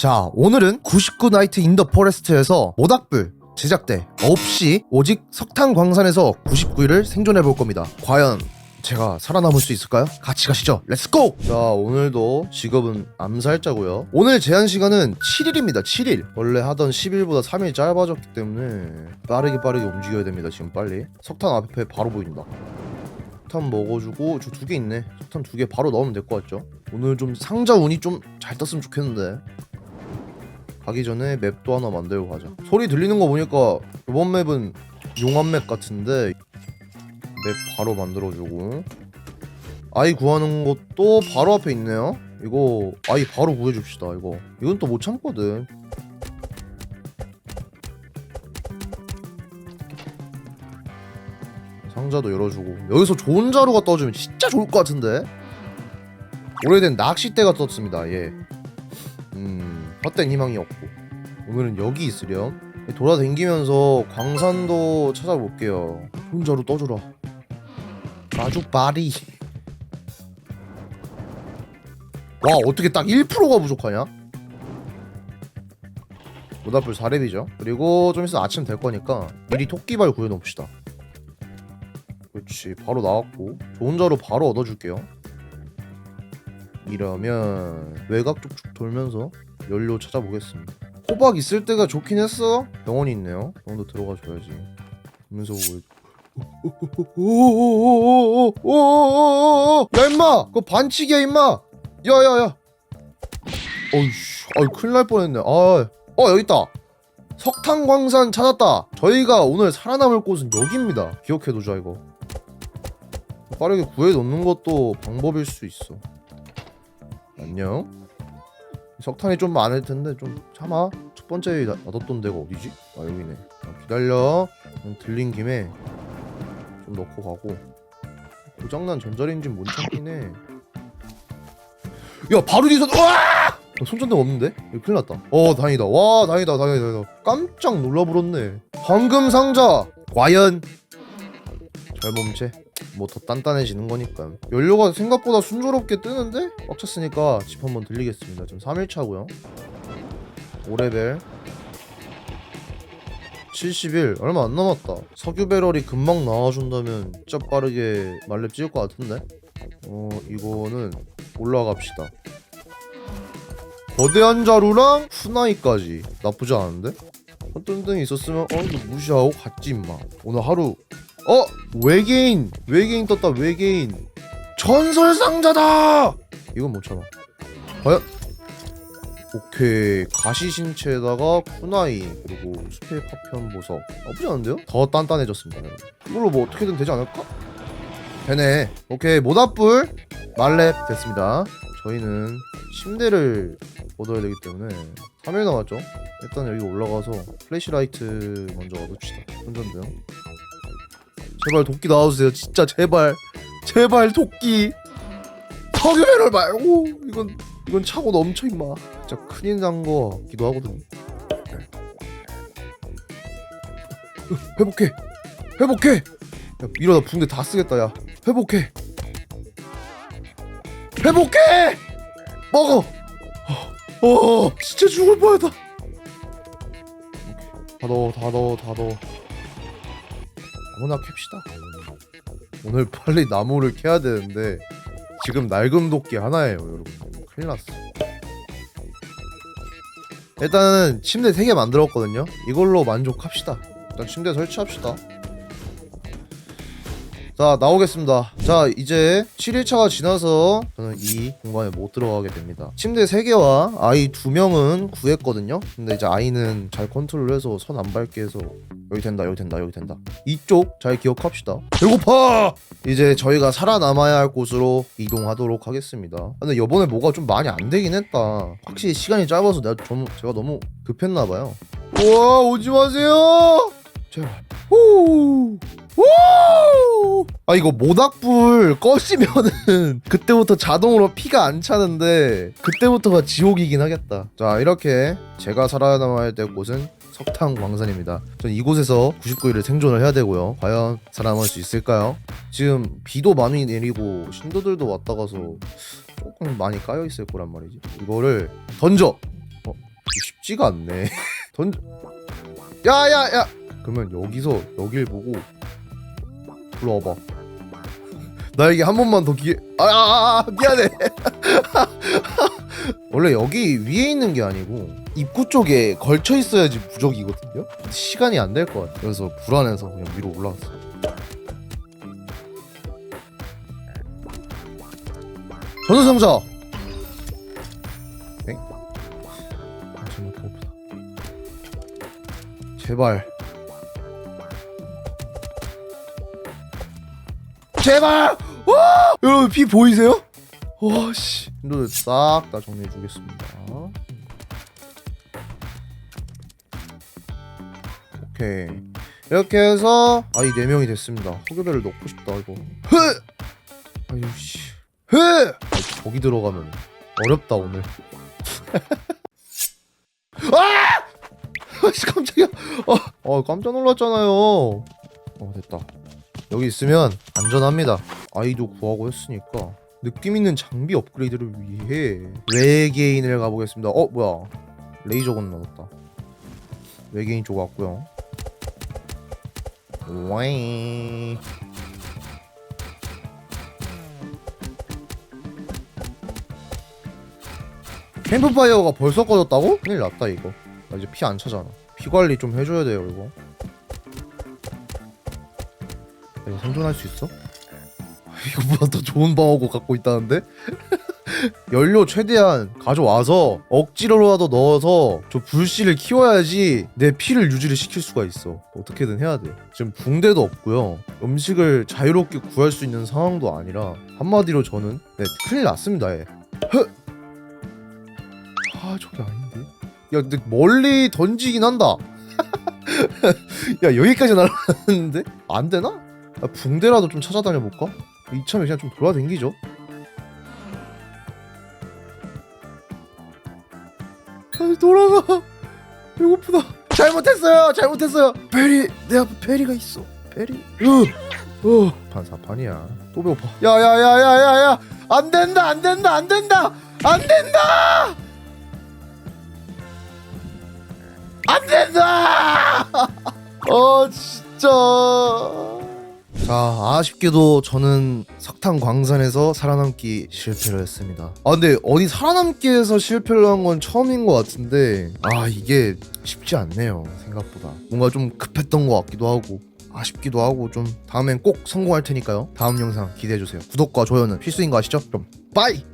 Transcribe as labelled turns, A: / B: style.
A: 자, 오늘은 99 나이트 인 더 포레스트에서 모닥불 제작대 없이 오직 석탄 광산에서 99일을 생존해 볼 겁니다. 과연 제가 살아남을 수 있을까요? 같이 가시죠. 렛츠고! 자, 오늘도 직업은 암살자고요. 오늘 제한 시간은 7일입니다. 7일. 원래 하던 10일보다 3일 짧아졌기 때문에 빠르게 빠르게 움직여야 됩니다. 지금 빨리. 석탄 앞에 바로 보인다. 석탄 먹어주고 저 두 개 있네. 석탄 두 개 바로 넣으면 될 것 같죠? 오늘 좀 상자 운이 좀 잘 떴으면 좋겠는데. 가기 전에 맵도 하나 만들고 가자. 소리 들리는 거 보니까 이번 맵은 용암 맵 같은데 맵 바로 만들어주고 아이 구하는 것도 바로 앞에 있네요. 이거 아이 바로 구해줍시다. 이거 이건 또 못 참거든. 상자도 열어주고 여기서 좋은 자루가 떠주면 진짜 좋을 것 같은데 오래된 낚싯대가 떴습니다. 예. 음, 헛된 희망이 없고 오늘은 여기 있으렴. 돌아다니면서 광산도 찾아볼게요. 혼자로 떠주라. 아주 빠리. 와 어떻게 딱 1%가 부족하냐? 모닥불 4렙이죠. 그리고 좀 있으면 아침 될 거니까 미리 토끼발 구해놓읍시다. 그렇지 바로 나왔고. 좋은 자로 바로 얻어줄게요. 이러면 외곽 쭉쭉 돌면서 연료 찾아보겠습니다. 호박 있을 때가 좋긴 했어. 병원이 있네요. 병원도 들어가 줘야지. 보면서 보고. 아, 어. 안녕. 석탄이 좀 많을 텐데 좀 참아. 첫 번째 나- 놔뒀던 데가 어디지? 아 여기네. 아, 기다려. 들린 김에 좀 넣고 가고. 고장난 전자레인지는 못 참긴 해. 야 바로 뒤에서 와! 어, 손전등 없는데? 이거 큰일 났다. 어 다행이다. 와 다행이다 다행이다. 다행이다. 깜짝 놀라버렸네. 황금 상자. 과연 잘 몸체. 뭐 더 단단해지는 거니까. 연료가 생각보다 순조롭게 뜨는데? 꽉 찼으니까 집 한번 들리겠습니다. 지금 3일차고요. 5레벨. 71 얼마 안 남았다. 석유 배럴이 금방 나와준다면 진짜 빠르게 말렙 찍을 것 같은데? 어 이거는 올라갑시다. 거대한 자루랑 후나이까지. 나쁘지 않은데? 뜬등이 있었으면 어 이거 무시하고 갔지 임마. 오늘 하루 어 외계인 외계인 떴다 외계인. 전설 상자다! 이건 못 참아. 과연? 오케이 가시 신체에다가 쿠나이 그리고 스페 파편 보석. 나쁘지 않은데요? 더 단단해졌습니다. 이걸로 뭐 어떻게든 되지 않을까? 되네. 오케이 모닥불 말렙 됐습니다. 저희는 침대를 얻어야 되기 때문에 3일 남았죠? 일단 여기 올라가서 플래시라이트 먼저 얻읍시다. 손전등 제발 도끼 나와주세요. 진짜 제발. 제발 도끼. 석유배럴 말고. 이건 이건 차고 넘쳐 임마. 진짜 큰일 난 거 같기도 하거든. 회복해. 회복해. 야 이러다 붕대 다 쓰겠다 야. 회복해. 회복해! 먹어! 어, 어 진짜 죽을 뻔했다. 다 넣어 다 넣어 다 넣어 아무나 캡시다. 오늘 빨리 나무를 캐야 되는데 지금 낡은 도끼 하나예요, 여러분. 큰일 났어. 일단은 침대 3개 만들었거든요. 이걸로 만족합시다. 일단 침대 설치합시다. 자, 나오겠습니다. 자, 이제 7일차가 지나서 저는 이 공간에 못 들어가게 됩니다. 침대 3개와 아이 2명은 구했거든요. 근데 이제 아이는 잘 컨트롤해서 선 안 밟게 해서 여기 된다 여기 된다 여기 된다. 이쪽 잘 기억합시다. 배고파! 이제 저희가 살아남아야 할 곳으로 이동하도록 하겠습니다. 근데 이번에 뭐가 좀 많이 안 되긴 했다. 확실히 시간이 짧아서 내가 좀 제가 너무 급했나봐요. 우와 오지 마세요! 제발. 후 후! 아 이거 모닥불 꺼지면은 그때부터 자동으로 피가 안 차는데 그때부터가 지옥이긴 하겠다 자 이렇게 제가 살아남아야 될 곳은 석탄 광산입니다. 전 이곳에서 99일을 생존을 해야 되고요. 과연 살아남을 수 있을까요? 지금 비도 많이 내리고 신도들도 왔다 가서 조금 많이 까여 있을 거란 말이지. 이거를 던져. 어, 쉽지가 않네. 던 야야야. 그러면 여기서 여길 보고 불러와봐. 나에게 한 번만 더 기회. 아, 아, 아 미안해. 원래 여기 위에 있는 게 아니고 입구 쪽에 걸쳐 있어야지 무적이거든요. 시간이 안 될 것 같아. 그래서 불안해서 그냥 위로 올라왔어. 전수상자. 엥? 아, 잘못 보다. 제발. 제발! 와! 여러분 피 보이세요? 와 씨. 이거 싹다 정리해 주겠습니다. 오케이. 이렇게 해서 아이 네 명이 됐습니다. 소교배를 넣고 싶다 이거. 흐! 아유 씨. 흐! 거기 들어가면 어렵다 오늘. 아! 아씨 깜짝이야. 어, 어 깜짝 놀랐잖아요. 어 됐다. 여기 있으면 안전합니다. 아이도 구하고 했으니까 느낌 있는 장비 업그레이드를 위해 외계인을 가보겠습니다. 어 뭐야? 레이저건 나왔다. 외계인 쪽 왔고요. 와이. 캠프파이어가 벌써 꺼졌다고? 큰일 났다 이거. 나 이제 피 안 차잖아. 피 관리 좀 해줘야 돼요 이거. 나 이거 생존할 수 있어? 이거보다 더 좋은 방어구 갖고 있다는데? 연료 최대한 가져와서 억지로라도 넣어서 저 불씨를 키워야지 내 피를 유지를 시킬 수가 있어 어떻게든 해야 돼 지금 붕대도 없고요 음식을 자유롭게 구할 수 있는 상황도 아니라 한마디로 저는 네 큰일 났습니다 얘. 흐! 아 저게 아닌데 야 근데 멀리 던지긴 한다 야 여기까지 날아갔는데 안 되나? 야, 붕대라도 좀 찾아다녀 볼까? 이참에 그냥 좀 돌아다니죠. 아, 돌아가. 배고프다. 잘못했어요. 잘못했어요. 베리 내 앞에 베리가 있어. 베리. 으. 어. 반사판이야. 또 배고파. 야야야야야야. 안 된다. 안 된다. 안 된다. 안 된다. 안 된다. 어 진짜. 자 아쉽게도 저는 석탄 광산에서 살아남기 실패를 했습니다. 아 근데 어디 살아남기 해서 실패를 한 건 처음인 것 같은데 아 이게 쉽지 않네요 생각보다. 뭔가 좀 급했던 것 같기도 하고 아쉽기도 하고 좀 다음엔 꼭 성공할 테니까요. 다음 영상 기대해주세요. 구독과 좋아요는 필수인 거 아시죠? 그럼 빠이